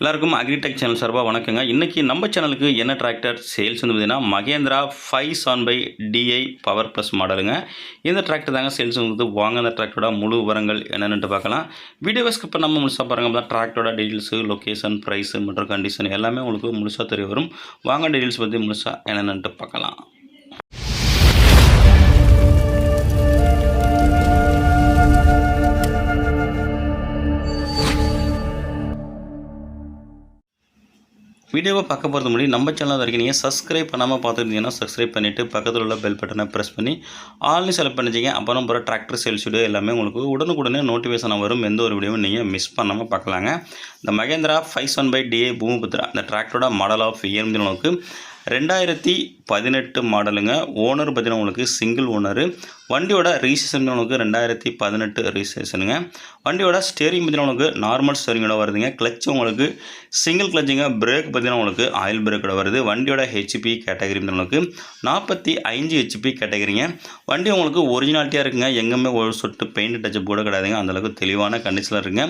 எல்லாருக்கும் agritech channel சார்பாக வணக்கங்க. இன்றைக்கி நம்ம சேனலுக்கு என்ன டிராக்டர் சேல்ஸ் வந்து பார்த்தீங்கன்னா மகேந்திரா ஃபைவ் சான் பை டிஐ பவர் ப்ளஸ் மாடலுங்க இந்த டிராக்டர் தாங்க சேல்ஸ் வந்து வாங்க அந்த டிராக்டரோட முழு விவரங்கள் என்னென்னு பார்க்கலாம். வீடியோ ஸ்கிப் நம்ம முழுசாக பாருங்க. அப்போ டிராக்டரோட டீட்டெயில்ஸு லொக்கேஷன் ப்ரைஸு மற்றும் கண்டிஷன் எல்லாமே உங்களுக்கு முழுசாக தெரிய வரும். வாங்க டீட்டெயில்ஸ் பற்றி முழுசாக என்னென்னு பார்க்கலாம். வீடியோவை பார்க்க போகிறது முன்னாடி நம்ம சேனல் வரைக்கும் நீங்கள் சப்ஸ்கிரைப் பண்ணாமல் பார்த்துருந்தீங்கன்னா சப்ஸ்கிரைப் பண்ணிவிட்டு பக்கத்தில் உள்ள பெல் பட்டனை ப்ரெஸ் பண்ணி ஆல்னு செலக்ட் பண்ணிச்சிங்க அப்புறம் போகிற டிராக்டர் சேல்ஸ் வீடியோ எல்லாமே உங்களுக்கு உடனுக்குடனே நோட்டிஃபிகேஷன் வரும். எந்த ஒரு வீடியோவும் நீங்கள் மிஸ் பண்ணாமல் பார்க்கலாங்க. இந்த Mahindra five one by DA Bhoomiputra இந்த டிராக்டரோட மாடல் ஆஃப் இயர்ந்து உங்களுக்கு ரெண்டாயிரத்தி பதினெட்டு மாடலுங்க. ஓனர் பார்த்தீங்கன்னா உங்களுக்கு சிங்கிள் ஓனரு வண்டியோட ரிஜிஸ்ட்ரேஷன் உங்களுக்கு ரெண்டாயிரத்தி பதினெட்டு ரிஜிஸ்ட்ரேஷனுங்க வண்டியோட ஸ்டேரிங் பார்த்தீங்கன்னா உங்களுக்கு நார்மல் ஸ்டேரிங்கோட வருதுங்க. கிளச் உங்களுக்கு சிங்கிள் கிளச்சுங்க பிரேக் பார்த்தீங்கன்னா உங்களுக்கு ஆயில் பிரேக்கோட வருது. வண்டியோட ஹெச்பி கேட்டகரி உங்களுக்கு நாற்பத்தி ஐந்து ஹெச்பி கேட்டகரிங்க வண்டி உங்களுக்கு ஒரிஜினாலிட்டியாக இருக்குங்க. எங்கேயுமே ஒரு சொட்டு பெயிண்ட் டச்சப் கூட கிடையாதுங்க. அந்தளவுக்கு தெளிவான கண்டிஷனில் இருக்குங்க.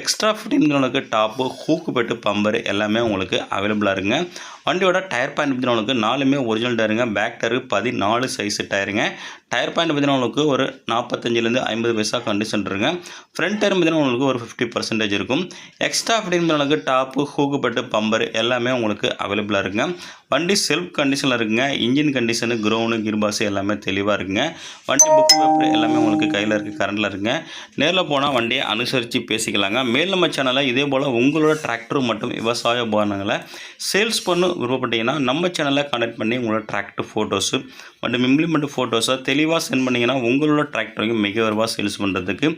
எக்ஸ்ட்ரா ஃபிட்டிங் உங்களுக்கு டாப்பு ஹூக்கு பெட்டு பம்பர் எல்லாமே உங்களுக்கு அவைலபிளாக இருக்குங்க. வண்டியோட டயர் பாயிண்ட் பார்த்தீங்கன்னா உங்களுக்கு நாலுமே ஒரிஜினல் டயருங்க. பேக் டயரு பதினாலு சைஸ் டயருங்க. டயர் பாயிண்ட் பார்த்தீங்கன்னா ஒரு நாற்பத்தஞ்சிலேருந்து ஐம்பது பைசா கண்டிஷன் இருங்க ஃப்ரண்ட் டயர் பார்த்தீங்கன்னா உங்களுக்கு ஒரு ஃபிஃப்டி பர்சன்டேஜ் இருக்கும். எக்ஸ்ட்ரா அப்படின்னு உங்களுக்கு டாப்பு ஹூக்கு பட்டு பம்பர் எல்லாமே உங்களுக்கு அவைலபிளாக இருக்குங்க. வண்டி செல்ஃப் கண்டிஷனில் இருக்குங்க. இன்ஜின் கண்டிஷனு க்ரௌனு கிர்பாஸு எல்லாமே தெளிவாக இருக்குங்க. வண்டி புக் பேப்பர் எல்லாமே உங்களுக்கு கையில் இருக்குது கரண்டில் இருக்குங்க. நேரில் போனால் வண்டியை அனுசரித்து பேசிக்கலாங்க. மேல் நம்ம சேனலில் இதே போல் உங்களோட டிராக்டர் மட்டும் விவசாய உபகரணங்களை சேல்ஸ் பண்ண விருப்பப்பட்டீங்கன்னா நம்ம சேனலில் கான்டாக்ட் பண்ணி உங்களோட டிராக்டர் ஃபோட்டோஸு மற்றும் இம்ப்ளிமெண்ட் ஃபோட்டோஸை தெளிவாக சென்ட் பண்ணிங்கன்னா உங்களோட டிராக்டரையும் மிக விரைவாக சேல்ஸ் பண்ணுறதுக்கு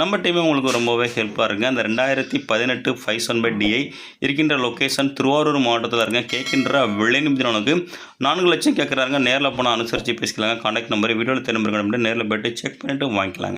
நம்ம டீமே உங்களுக்கு ரொம்பவே ஹெல்ப்பாக இருக்குங்க. அந்த ரெண்டாயிரத்தி பதினெட்டு ஃபைவ் செவன் பை டிஐ இருக்கின்ற லொக்கேஷன் திருவாரூர் மாவட்டத்தில் இருங்க கேட்கின்ற விளைநிமிதினவனுக்கு நான்கு லட்சம் கேட்குறாங்க நேரில் போனால் அனுசரித்து பேசிக்கலாங்க. கான்டாக்ட் நம்பர் வீடியோவில் திரும்ப நேரில் போய்ட்டு செக் பண்ணிவிட்டு வாங்கிக்கலாங்க.